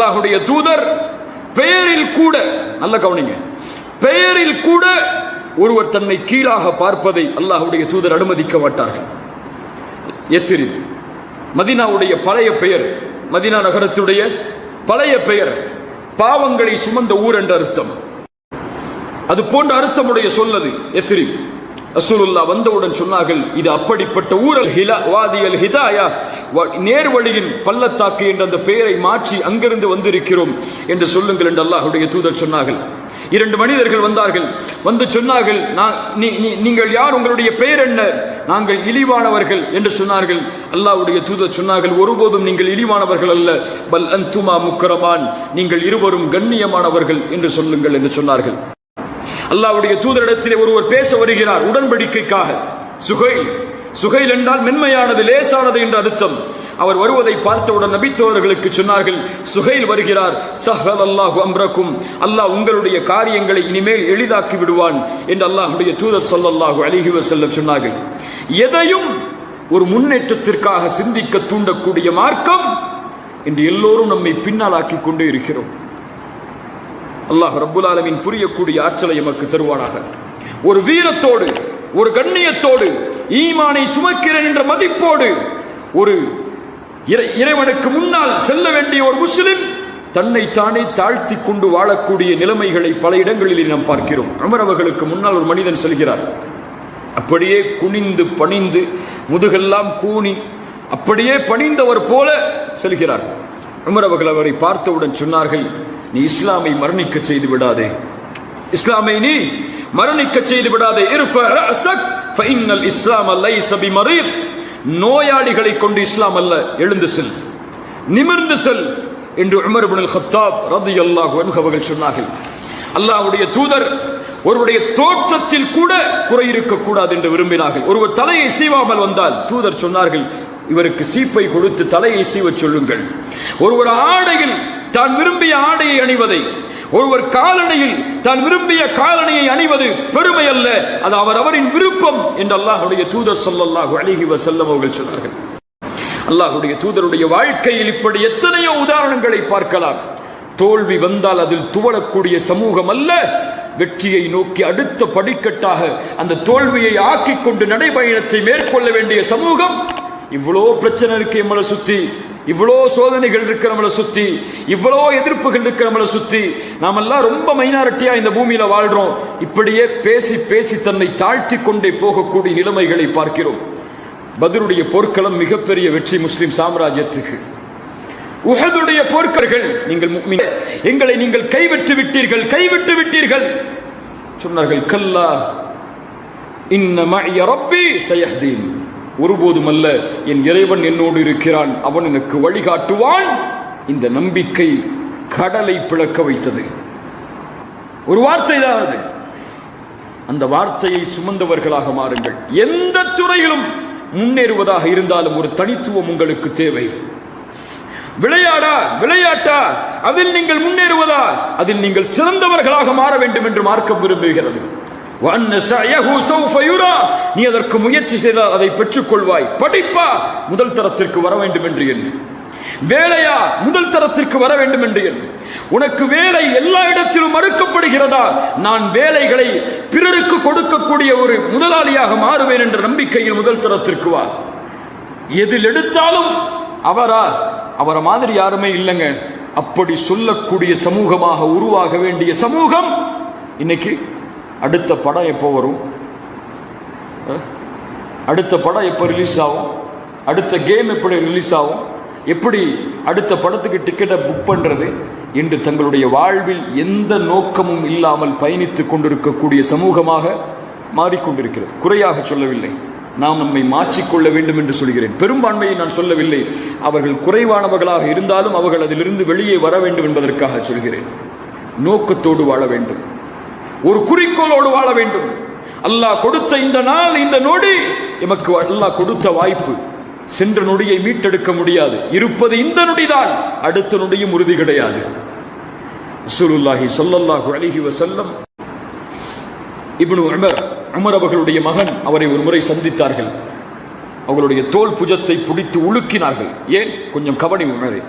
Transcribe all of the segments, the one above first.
அல்லாஹுடைய தூதர் பெயரில் கூட நல்ல கவனிங்க பெயரில் கூட ஒருவர் தன்னை கீழாக பார்ப்பதை அல்லாஹுடைய தூதர் அனுமதிக்க மாட்டார்கள். எஸ்ரித் மதினாவுடைய பழைய பெயர் மதினா நகரத்துடைய பழைய பெயர் பாவங்களை சுமந்த ஊர் என்ற அர்த்தம். அது போன்ற அர்த்தமுடைய சொல்லது எசிரி ரசூலுல்லா வந்தவுடன் சொன்னார்கள் இது அப்படிப்பட்ட ஊரல் ஹிலா வாதியல் ஹிதாயா வ- நேர்வழியின் பள்ளத்தாக்கு என்ற அந்த பெயரை மாற்றி அங்கிருந்து வந்திருக்கிறோம் என்று சொல்லுங்கள் என்று அல்லாஹுடைய தூதர் சொன்னார்கள். இரண்டு மனிதர்கள் வந்தார்கள். வந்து சொன்னார்கள் "நான்- நீ- நீங்கள் யார்? உங்களுடைய பெயர் என்ன? நாங்கள் இழிவானவர்கள் என்று சொன்னார்கள். அல்லாவுடைய தூதர் சொன்னார்கள் ஒருபோதும் நீங்கள் இழிவானவர்கள் அல்ல. பல் அந்துமா முக்கரமான். நீங்கள் இருவரும் கண்ணியமானவர்கள் என்று சொல்லுங்கள் என்று சொன்னார்கள். அல்லாவுடைய தூதரிடத்திலே ஒருவர் பேச வருகிறார் உடன்படிக்கைக்காக. சுகைல். சுகைல் என்றால் மென்மையானது லேசானது என்று அர்த்தம். அவர் வருவதை பார்த்தவுடன் நபித்தோர்களுக்கு சொன்னார்கள் சுகைல் வருகிறார். சஹல் அல்லாஹ் அம்ரக்கும் அல்லாஹ் உங்களுடைய காரியங்களை இனிமேல் எளிதாக்கி விடுவான் என்று அல்லாஹுடைய தூதர் சொல்லல்லாஹு அழகி செல்ல சொன்னார்கள். எதையும் ஒரு முன்னேற்றத்திற்காக சிந்திக்க தூண்டக்கூடிய மார்க்கம் என்று எல்லோரும் நம்மை பின்னாலாக்கி கொண்டே இருக்கிறோம். அல்லாஹ் ரப்புல் ஆலமின் புரியக்கூடிய ஆற்றலை எமக்கு தருவானாக. ஒரு வீரத்தோடு ஒரு கண்ணியத்தோடு ஈமானை சுமக்கிறேன் என்ற மதிப்போடு ஒரு இறை- இறைவனுக்கு முன்னால் செல்ல வேண்டிய ஒரு முஸ்லிம் தன்னை தானே தாழ்த்தி கொண்டு வாழக்கூடிய நிலைமைகளை பல இடங்களில் நாம் பார்க்கிறோம். அமர் அவர்களுக்கு முன்னால் ஒரு மனிதன் செல்கிறார். அப்படியே குனிந்து பணிந்து முதுகெல்லாம் கூனி அப்படியே பணிந்தவர் போல செல்கிறார். அமர் அவர்கள் அவரை பார்த்தவுடன் சொன்னார்கள் நீ இஸ்லாமை மரணிக்க செய்து விடாதே இஸ்லாமை நீ மரணிக்க செய்து விடாதே இர்ஃப ரஅஸக் ஃபஇன்னல் இஸ்லாம லைஸ நோயாளிகளை கொண்டு இஸ்லாம் அல்ல எழுந்து செல். நிமிர்ந்து செல் என்று உமர் இப்னுல் ஹத்தாப் ரலியல்லாஹு அல்லாஹ் அவர்கள் சொன்னார்கள். அல்லாஹ்வுடைய தூதர் ஒருவருடைய தோற்றத்தில் கூட குறை இருக்கக்கூடாது என்று விரும்பினார்கள். ஒருவர் தலையை சீவாமல் வந்தால் தூதர் சொன்னார்கள் இவருக்கு சீப்பை கொடுத்து தலையை சீவச் சொல்லுங்கள். ஒருவர் ஆடையில் தான் விரும்பிய ஆடையை அணிவதை. ஒருவர் காலணியில் தான் விரும்பிய காலணியை அணிவது பெருமை அல்ல அது அவர் அவரின் விருப்பம் என்று அல்லாஹுடைய தூதர் சொல்லல்லாஹு அழகி செல்லம் அவர்கள் சொன்னார்கள். அல்லாஹுடைய தூதருடைய வாழ்க்கையில் இப்படி எத்தனையோ உதாரணங்களை பார்க்கலாம். தோல்வி வந்தால் அதில் துவளக்கூடிய சமூகம் அல்ல. வெற்றியை நோக்கி அடுத்த படிக்கட்டாக அந்த தோல்வியை ஆக்கிக் கொண்டு நடைபயணத்தை மேற்கொள்ள வேண்டிய சமூகம். இவ்வளோ பிரச்சனை இருக்கு நம்மளை சுத்தி இவ்வளோ சோதனைகள் இருக்கு நம்மளை சுத்தி இவ்வளோ எதிர்ப்புகள் இருக்கு நம்மளை சுத்தி நாமெல்லாம் ரொம்ப மைனாரிட்டியாக இந்த பூமியில வாழ்கிறோம் இப்படியே பேசி பேசி தன்னை தாழ்த்தி கொண்டே போகக்கூடிய நிலைமைகளை பார்க்கிறோம். பதிலுடைய போர்க்களம் மிகப்பெரிய வெற்றி முஸ்லிம் சாம்ராஜ்யத்துக்கு. உகதுடைய போர்க்கர்கள் நீங்கள் எங்களை நீங்கள் கைவிட்டு விட்டீர்கள் கைவிட்டு விட்டீர்கள். சொன்னார்கள் கல்லா இன்ன மஇய ரப்பி சயஹ்தீன். ஒருபோதும் அல்ல என் இறைவன் என்னோடு இருக்கிறான் அவன் எனக்கு வழிகாட்டுவான். இந்த நம்பிக்கை கடலை பிளக்க வைத்தது. ஒரு வார்த்தை தான் அது. அந்த வார்த்தையை சுமந்தவர்களாக மாறுங்கள். எந்த துறையிலும் முன்னேறுவதாக இருந்தாலும் ஒரு தனித்துவம் உங்களுக்கு தேவை. விளையாடா விளையாட்டா அதில் நீங்கள் முன்னேறுவதா அதில் நீங்கள் சிறந்தவர்களாக மாற வேண்டும் என்று மார்க்கம் விரும்புகிறது. நீ அதற்கு முயற்சி செய்தால் அதை பெற்றுக் கொள்வாய் படிப்பா. முதல் தரத்திற்கு வர வேண்டும் என்று எண்ணு. வேலையா? முதல் தரத்திற்கு வர வேண்டும் என்று எண்ணு. உனக்கு வேலை எல்லா இடத்திலும் மறுக்கப்படுகிறதா? நான் வேலைகளை பிறருக்கு கொடுக்கக்கூடிய ஒரு முதலாளியாக மாறுவேன் என்ற நம்பிக்கையில் முதல் தரத்திற்கு வா. எதில் எடுத்தாலும் அவரா? அவரை மாதிரி யாருமே இல்லைங்க. அப்படி சொல்லக்கூடிய சமூகமாக உருவாக வேண்டிய சமூகம் இன்னைக்கு அடுத்த படம் எப்போ வரும்? அடுத்த படம் எப்போ ரிலீஸ் ஆகும்? அடுத்த கேம் எப்படி ரிலீஸ் ஆகும்? எப்படி அடுத்த படத்துக்கு டிக்கெட்டை புக் பண்ணுறது என்று தங்களுடைய வாழ்வில் எந்த நோக்கமும் இல்லாமல் பயணித்துக் கொண்டிருக்கக்கூடிய சமூகமாக மாறிக்கொண்டிருக்கிறது. குறையாக சொல்லவில்லை. நாம் நம்மை மாற்றிக்கொள்ள வேண்டும் என்று சொல்கிறேன். பெரும்பான்மையை நான் சொல்லவில்லை. அவர்கள் குறைவானவர்களாக இருந்தாலும் அவர்கள் அதிலிருந்து வெளியே வர வேண்டும் என்பதற்காக சொல்கிறேன். நோக்கத்தோடு வாழ வேண்டும். ஒரு குறிக்கோளோடு வாழ வேண்டும். அல்லாஹ் கொடுத்த இந்த நாள் இந்த நொடி எமக்கு அல்லாஹ் கொடுத்த வாய்ப்பு. சென்ற நொடியை மீட்டெடுக்க முடியாது. இருப்பது இந்த நொடிதான். அடுத்த நொடியும் உறுதி கிடையாது. ரசூலுல்லாஹி சொல்லல்லாஹு அலைஹி வஸல்லம் இப்னு உமர் உமர் அவர்களுடைய மகன் அவரை ஒரு முறை சந்தித்தார்கள். அவர்களுடைய தோல் புஜத்தை பிடித்து உலுக்கினார்கள். ஏன்? கொஞ்சம் கவனி உமரே.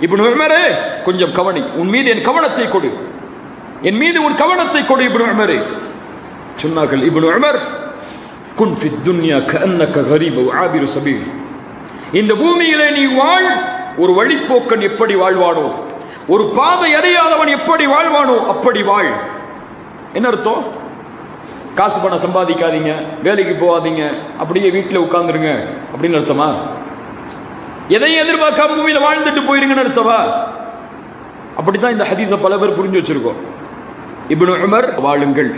இப்னு உமரே கொஞ்சம் கவனி. உன் மீது என் கவனத்தை கொடு. என் மீது உன் கவனத்தை கொடு இப்னு உமரே. சொன்னார்கள் இப்னு உமர் குன் ஃபி துன்யா கன்னக கரீப ஆபிரு சபீல். இந்த பூமியிலே நீ வாழ் ஒரு வழிப்போக்கன் எப்படி வாழ்வானோ ஒரு பாதை அறியாதவன் எப்படி வாழ்வானோ அப்படி வாழ். என்ன அர்த்தம்? காசு பணம் சம்பாதிக்காதீங்க வேலைக்கு போகாதீங்க அப்படியே வீட்டில் உட்காந்துருங்க அப்படின்னு அர்த்தமா? எதையும் எதிர்பார்க்காம பூமியில வாழ்ந்துட்டு போயிருங்கன்னு அர்த்தமா? அப்படித்தான் இந்த ஹதீஸை பல பேர் புரிஞ்சு வச்சிருக்கோம். இப்னு உமர் வாழுங்கள்.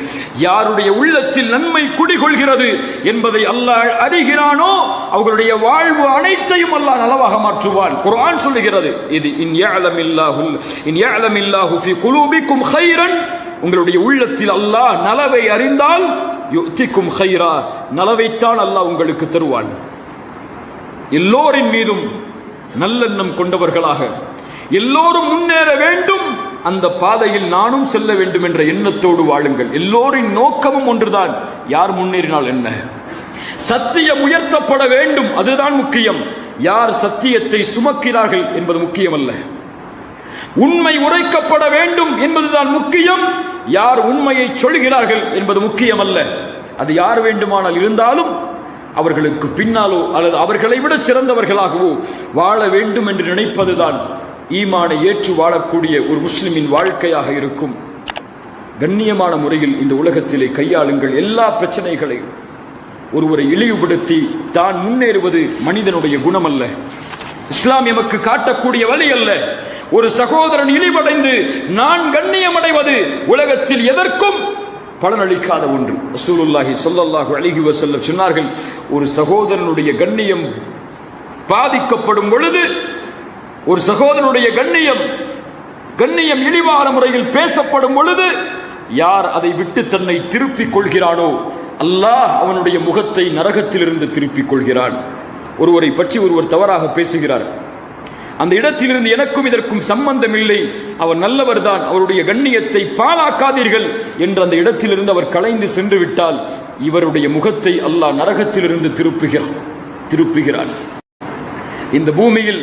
யாருடைய உள்ளத்தில் நன்மை குடிகொள்கிறது என்பதை அல்லாஹ் அறிகிறானோ அவர்களுடைய வாழ்வு அனைத்தையும் அல்லாஹ் நலவாக மாற்றுவான். குர்ஆன் சொல்லுகிறது இது இன் யஅலமில்லாஹுல் இன் யஅலமில்லாஹு ஃபீ குலூபிக்கும் கைரன். உங்களுடைய உள்ளத்தில் அல்லாஹ் நலவை அறிந்தால் யுத்திக்கும் கைரா நலவைத்தான் அல்லாஹ் உங்களுக்கு தருவான். எல்லோரின் மீதும் நல்லெண்ணம் கொண்டவர்களாக எல்லோரும் முன்னேற வேண்டும் அந்த பாதையில் நானும் செல்ல வேண்டும் என்ற எண்ணத்தோடு வாழுங்கள். எல்லோரின் நோக்கமும் ஒன்றுதான். யார் முன்னேறினால் என்ன? சத்தியம் உயர்த்தப்பட வேண்டும். அதுதான் முக்கியம். யார் சத்தியத்தை சுமக்கிறார்கள் என்பது முக்கியமல்ல. உண்மை உரைக்கப்பட வேண்டும் என்பதுதான் முக்கியம். யார் உண்மையை சொல்கிறார்கள் என்பது முக்கியமல்ல. அது யார் வேண்டுமானால் இருந்தாலும் அவர்களுக்கு பின்னாலோ அல்லது அவர்களை விட சிறந்தவர்களாகவோ வாழ வேண்டும் என்று நினைப்பதுதான் ஈமானை ஏற்று வாழக்கூடிய ஒரு முஸ்லிமின் வாழ்க்கையாக இருக்கும். கண்ணியமான முறையில் இந்த உலகத்திலே கையாளுங்கள் எல்லா பிரச்சனைகளையும். ஒருவரை இழிவுபடுத்தி தான் முன்னேறுவது மனிதனுடைய குணமல்ல. இஸ்லாம் எமக்கு காட்டக்கூடிய வழி அல்ல. ஒரு சகோதரன் இழிவடைந்து நான் கண்ணியமடைவது உலகத்தில் எதற்கும் பலனளிக்காத ஒன்று. ரசூலுல்லாஹி சொல்லல்லாஹு அழகி வசல்ல சொன்னார்கள் ஒரு சகோதரனுடைய கண்ணியம் பாதிக்கப்படும் பொழுது ஒரு சகோதரனுடைய கண்ணியம் கண்ணியம் இழிவான முறையில் பேசப்படும் பொழுது யார் அதை விட்டு தன்னை திருப்பிக் கொள்கிறானோ அல்லாஹ் அவனுடைய முகத்தை நரகத்திலிருந்து திருப்பிக் கொள்கிறான். ஒருவரை பற்றி ஒருவர் தவறாக பேசுகிறார். அந்த இடத்திலிருந்து எனக்கும் இதற்கும் சம்பந்தம் இல்லை அவர் நல்லவர்தான் அவருடைய கண்ணியத்தை பாழாக்காதீர்கள் என்று அந்த இடத்திலிருந்து அவர் கலைந்து சென்று விட்டால் இவருடைய முகத்தை அல்லாஹ் நரகத்திலிருந்து திருப்புகிறான் திருப்புகிறான். இந்த பூமியில்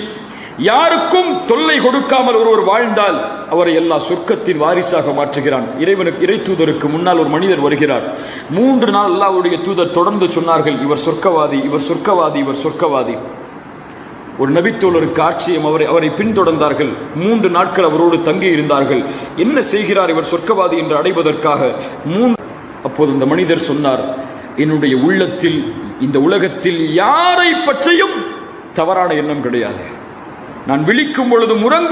யாருக்கும் தொல்லை கொடுக்காமல் ஒருவர் வாழ்ந்தால் அவரை எல்லா சொர்க்கத்தின் வாரிசாக மாற்றுகிறான். இறைவனுக்கு இறை தூதருக்கு முன்னால் ஒரு மனிதர் வருகிறார். மூன்று நாள் அல்லாவுடைய தூதர் தொடர்ந்து சொன்னார்கள் இவர் சொர்க்கவாதி இவர் சொர்க்கவாதி இவர் சொர்க்கவாதி. ஒரு நபித்தோழருக்கு ஆட்சியம் அவரை அவரை பின்தொடர்ந்தார்கள். மூன்று நாட்கள் அவரோடு தங்கி இருந்தார்கள். என்ன செய்கிறார் இவர் சொர்க்கவாதி? என்று அடைவதற்காக மூன்று அப்போது இந்த மனிதர் சொன்னார் என்னுடைய உள்ளத்தில் இந்த உலகத்தில் யாரை பற்றியும் தவறான எண்ணம் கிடையாது. நான் விழிக்கும் பொழுதும் உறங்கும்